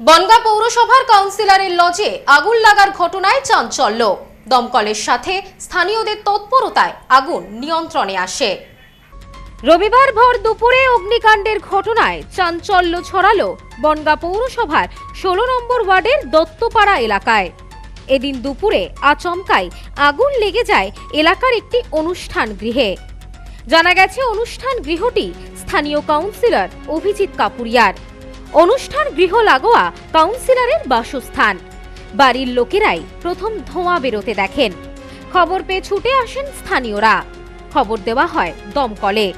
বনগা পৌরসভার কাউন্সিলরের লজে আগুন লাগার ঘটনায় চাঞ্চল্য। দমকলের সাথে স্থানীয়দের তৎপরতায় আগুন নিয়ন্ত্রণে আসে। রবিবার ভর দুপুরে অগ্নিকাণ্ডের ঘটনায় চাঞ্চল্য ছড়ালো বনগা পৌরসভার ষোলো নম্বর ওয়ার্ডের দত্তপাড়া এলাকায়। এদিন দুপুরে আচমকায় আগুন লেগে যায় এলাকার একটি অনুষ্ঠান গৃহে। জানা গেছে, অনুষ্ঠান গৃহটি স্থানীয় কাউন্সিলর অভিজিৎ কাপুরিয়ার। অনুষ্ঠান গৃহ লাগোয়া কাউন্সিলরের বাসস্থান। বাড়ির লোকেরাই প্রথম ধোঁয়া বেরোতে দেখেন। খবর পেয়ে ছুটে আসেন স্থানীয়রা। খবর দেওয়া হয় দমকলে।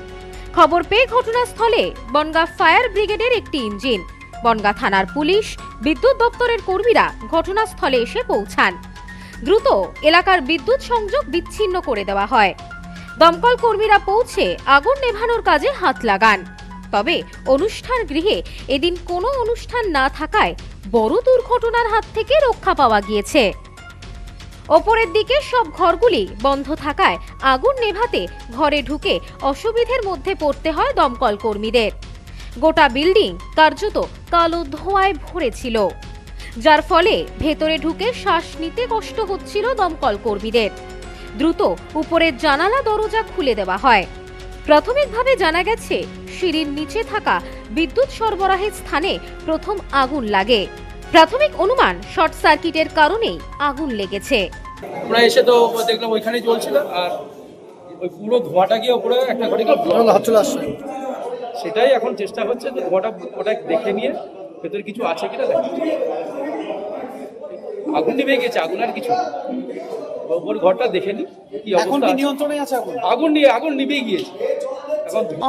খবর পেয়ে ঘটনাস্থলে বনগা ফায়ার ব্রিগেডের একটি ইঞ্জিন, বনগা থানার পুলিশ, বিদ্যুৎ দপ্তরের কর্মীরা ঘটনাস্থলে এসে পৌঁছান। দ্রুত এলাকার বিদ্যুৎ সংযোগ বিচ্ছিন্ন করে দেওয়া হয়। দমকল কর্মীরা পৌঁছে আগুন নেভানোর কাজে হাত লাগান। তবে অনুষ্ঠান গৃহে এদিন কোনো অনুষ্ঠান না থাকায় বড় দুর্ঘটনার হাত থেকে রক্ষা পাওয়া গিয়েছে। ওপরের দিকে সব ঘরগুলি বন্ধ থাকায় আগুন নেভাতে ঘরে ঢুকে অসুবিধের মধ্যে পড়তে হয় দমকল কর্মীদের। গোটা বিল্ডিং কার্যত কালো ধোঁয়ায় ভরেছিল যার ফলে ভেতরে ঢুকে শ্বাস নিতে কষ্ট হচ্ছিল দমকল কর্মীদের। দ্রুত উপরের জানালা দরজা খুলে দেওয়া হয়। প্রাথমিকভাবে জানা গেছে সিঁড়ির নিচে থাকা বিদ্যুৎ সরবরাহের স্থানে প্রথম আগুন লাগে। প্রাথমিক অনুমান শর্ট সার্কিটের কারণেই আগুন লেগেছে। আমরা এসে তো দেখলাম ওইখানেই চলছিল আর ওই পুরো ধোঁয়াটা গিয়ে ওপরে একটা ঘরে চলে আসছে। সেটাই এখন চেষ্টা হচ্ছে যে ধোঁয়াটা ওটা দেখে নিয়ে ভেতরে কিছু আছে কিনা দেখা। আগুন নিভে গেছে আগুন আর কিছু ওপর ঘরটা দেখে নি কি এখন অবস্থা নিয়ন্ত্রণে আছে আগুন নিয়ে আগুন নিভেই গিয়েছে।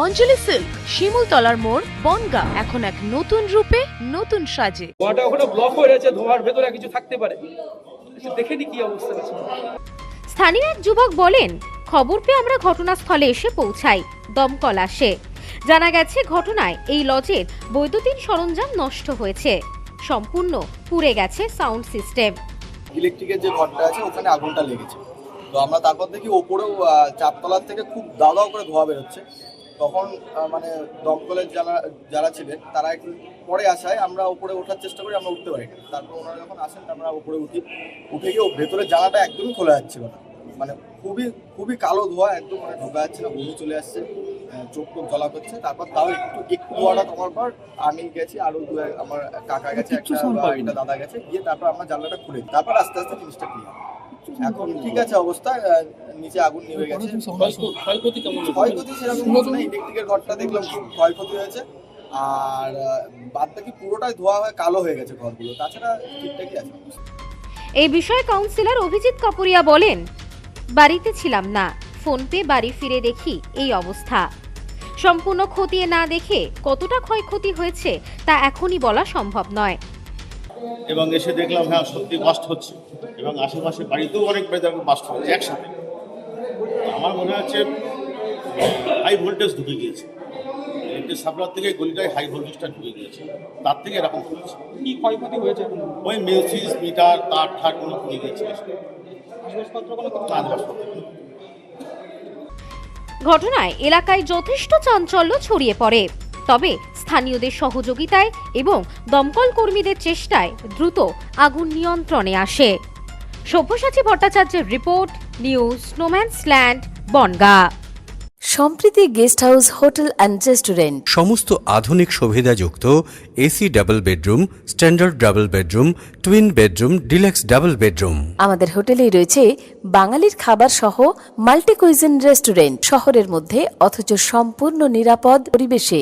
অঞ্জলি সিল্ক শিমুলতলার মোড় বনগা। এখন এক নতুন রূপে নতুন সাজে। ধোঁয়াটা ওখানে ব্লক হয়ে রয়েছে ধোঁয়ার ভেতরে কিছু থাকতে পারে। দেখে নি কি অবস্থা স্থানীয় এক যুবক বলেন খবর পেয়ে আমরা ঘটনাস্থলে এসে পৌঁছাই। দমকল আসে। জানা গেছে ঘটনায় এই লজের বৈদ্যুতিন সরঞ্জাম নষ্ট হয়েছে। সম্পূর্ণ পুড়ে গেছে সাউন্ড সিস্টেম। ইলেকট্রিকের যে ঘরটা আছে ওখানে আগুনটা লেগেছে। তো আমরা তারপর দেখি ওপরেও চারতলার থেকে খুব দাও দাও করে ধোয়া বেরোচ্ছে। তখন মানে দমকলের যারা যারা ছিলেন তারা একটু পরে আসায় আমরা উপরে ওঠার চেষ্টা করি আমরা উঠতে পারি তারপর ওনারা যখন আসেন আমরা উপরে উঠি। উঠে গিয়ে ভেতরে জানাটা একদমই খোলা যাচ্ছিল না। মানে খুবই খুবই কালো ধোয়া একদম মানে ঢোকা যাচ্ছে না বমি চলে আসছে। চোখ টোক জ্বলা করছে। তারপর তাও একটু একটু ধোয়াটা কমার পর আমি গেছি। আরও দু এক- আমার কাকা গেছে একটা দাদা গেছে। গিয়ে তারপর আমরা জানলাটা খুলে তারপর আস্তে আস্তে জিনিসটা ক্লিয়ার এখন ঠিক আছে অবস্থা নিচে আগুন নিভে গেছে। ক্ষয়ক্ষতি- ক্ষয়ক্ষতি কেমন ক্ষয়ক্ষতি সেরকম কিছু না ইলেকট্রিকের ঘরটা দেখলাম খুব ক্ষয়ক্ষতি হয়েছে। আর বাদ বাকি পুরোটাই ধোয়া হয়ে কালো হয়ে গেছে ঘরগুলো। তাছাড়া ঠিকঠাকই আছে এই বিষয়ে কাউন্সিলর অভিজিৎ কাপুরিয়া বলেন বাড়িতে ছিলাম না ফোন পেয়ে বাড়ি ফিরে দেখি এই অবস্থা। সম্পূর্ণ খতিয়ে না দেখে কতটা ক্ষয়ক্ষতি হয়েছে তা এখনই বলা সম্ভব নয়। এবং এসে দেখলাম হ্যাঁ সত্যি বাস্ট হচ্ছে। এবং আশেপাশে বাড়িতেও অনেক বেদার বাস্ট হচ্ছে একসাথে। আমার মনে হচ্ছে হাই ভোল্টেজ ঢুকে গিয়েছে। ইলেকট্রিক সাপ্লার থেকে গলিটায় হাই ভোল্টেজটা ঢুকে গিয়েছে। তার থেকে এরকম হচ্ছে। কি ক্ষয়ক্ষতি হয়েছে? ওই মেসিস মিটার তার ঠার কোনো আসবাবপত্র ঘটনায় এলাকায় যথেষ্ট চাঞ্চল্য ছড়িয়ে পড়ে। তবে স্থানীয়দের সহযোগিতায় এবং দমকল কর্মীদের চেষ্টায় দ্রুত আগুন নিয়ন্ত্রণে আসে। সব্যসাচী ভট্টাচার্যের report news snowman's land Bongaon. Sampriti guest house hotel and restaurant. সমস্ত আধুনিক সুবিধাযুক্ত AC double bedroom standard double bedroom twin bedroom deluxe double bedroom. আমাদের হোটেলেই রয়েছে বাঙালির খাবার সহ মাল্টি কুইজিন রেস্টুরেন্ট। শহরের মধ্যে অথচ সম্পূর্ণ নিরাপদ পরিবেশে